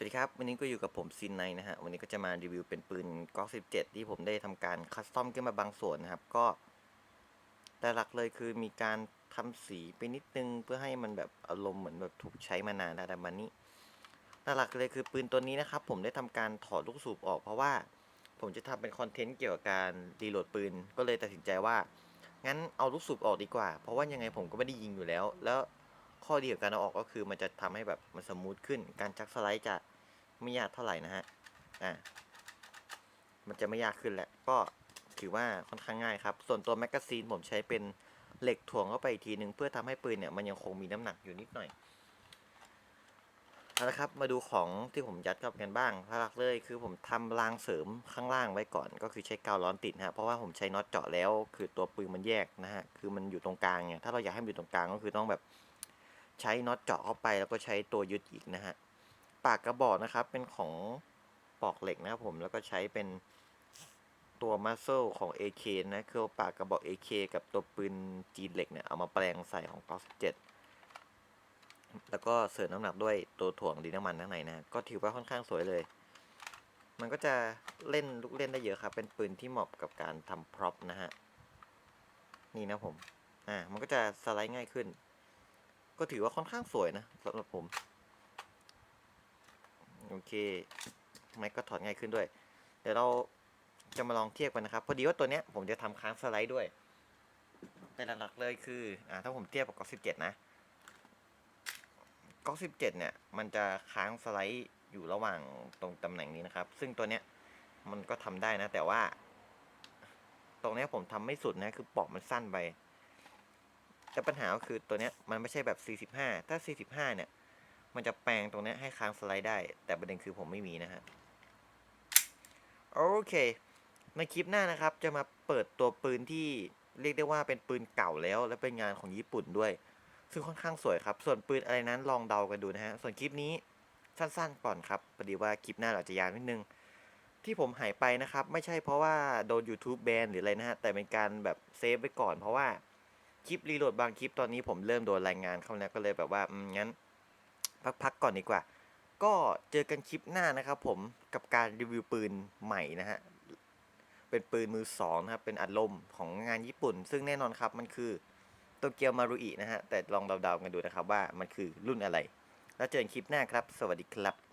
สวัสดีครับ วันนี้ก็อยู่กับผมซินไนนะฮะ วันนี้ก็จะมารีวิวเป็นปืนก๊อก17 ที่ผมได้ทำการคัสตอมขึ้นมาบางส่วนนะครับ ก็ แต่หลักเลยคือมีการทำสีไปนิดนึงเพื่อให้มันแบบอารมณ์เหมือนแบบถูกใช้มานานแล้วแต่มันนี้หลักเลยคือปืนตัวนี้นะครับ ผมได้ทำการถอดลูกสูบออกเพราะว่า ผมจะทำเป็นคอนเทนต์เกี่ยวกับการรีโหลดปืน ก็เลยตัดสินใจว่า งั้นเอาลูกสูบออกดีกว่า เพราะว่ายังไงผมก็ไม่ได้ยิงอยู่แล้ว แล้ว ข้อดีของการเอาออกก็คือมันจะทำให้แบบมันสมูทขึ้น การชักสไลด์จะไม่ยากเท่าไหร่นะฮะ อ่า มันจะไม่ยากขึ้นแหละ ก็ถือว่าค่อนข้างง่ายครับ ส่วนตัวแมกกาซีนผมใช้เป็นเหล็กถ่วงเข้าไปอีกทีหนึ่งเพื่อทำให้ปืนเนี่ยมันยังคงมีน้ำหนักอยู่นิดหน่อยเอาละครับ มาดูของที่ผมยัดเข้ากันบ้างหลักเลยคือผมทำรางเสริมข้างล่างไว้ก่อน ก็คือใช้กาวร้อนติดนะฮะเพราะว่าผมใช้น็อตเจาะแล้ว คือตัวปืนมันแยกนะฮะ คือมันอยู่ตรงกลางเนี่ยถ้าเราอยากให้มันอยู่ตรงกลางก็คือต้องแบบ ใช้น็อตเจาะเข้าไปแล้วก็ใช้ตัวยึดอีกนะฮะ ปากกระบอกนะครับเป็นของปอกเหล็กนะครับผมแล้วก็ใช้เป็นตัวมัสเซลของ AK นะคือปากกระบอก AK กับตัวปืนจีนเหล็กเนี่ยเอามาแปลงใส่ของกอ7แล้วก็เสริมน้ำหนักด้วยตัวถ่วงดินน้ำมันข้างในนะก็ถือว่าค่อนข้างสวยเลย มันก็จะเล่นลูกเล่นได้เยอะครับ เป็นปืนที่เหมาะกับการทำพร็อพนะฮะ นี่นะผม อ่า มันก็จะสไลด์ง่ายขึ้น ก็ถือว่าค่อนข้างสวยนะสำหรับผม โอเค ไม้ก็ถอดง่ายขึ้นด้วย เดี๋ยวเราจะมาลองเทียบกันนะครับ พอดีว่าตัวเนี้ยผมจะทำค้างสไลด์ด้วยแต่หลักๆเลยคือ อ่าถ้าผมเทียบกับก๊อก17นะก๊อก17เนี่ย มันจะค้างสไลด์อยู่ระหว่างตรงตำแหน่งนี้นะครับ ซึ่งตัวเนี้ยมันก็ทำได้นะ แต่ว่า ตรงเนี้ยผมทำไม่สุดนะ คือปอกมันสั้นไป แต่ปัญหาก็คือตัวเนี้ยมันไม่ใช่แบบ 45 ถ้า 45 เนี่ย มันจะแปลงตรงนี้ให้ค้างสไลด์ได้ แต่ประเด็นคือผมไม่มีนะฮะ โอเค ในคลิปหน้านะครับ จะมาเปิดตัวปืนที่เรียกได้ว่าเป็นปืนเก่าแล้ว และเป็นงานของญี่ปุ่นด้วย ซึ่งค่อนข้างสวยครับ ส่วนปืนอะไรนั้นลองเดากันดูนะฮะ ส่วนคลิปนี้สั้นๆก่อนครับพอดีว่าคลิปหน้าเราจะยาวนิดนึง ที่ผมหายไปนะครับ ไม่ใช่เพราะว่าโดน YouTube แบนหรืออะไรนะฮะ แต่เป็นการแบบเซฟไว้ก่อนเพราะว่า คลิปรีโหลดบางคลิปตอนนี้ผมเริ่มโดนรายงานเข้าแล้วก็เลยแบบว่าอืมงั้น พักๆก่อนดีกว่า ก็เจอกันคลิปหน้านะครับผมกับการรีวิวปืนใหม่นะฮะ เป็นปืนมือสองนะครับ เป็นอัดลมของงานญี่ปุ่น ซึ่งแน่นอนครับมันคือโตเกียวมารุอินะฮะ แต่ลองเดาๆกันดูนะครับว่ามันคือรุ่นอะไร แล้วเจอกันคลิปหน้าครับ สวัสดีครับ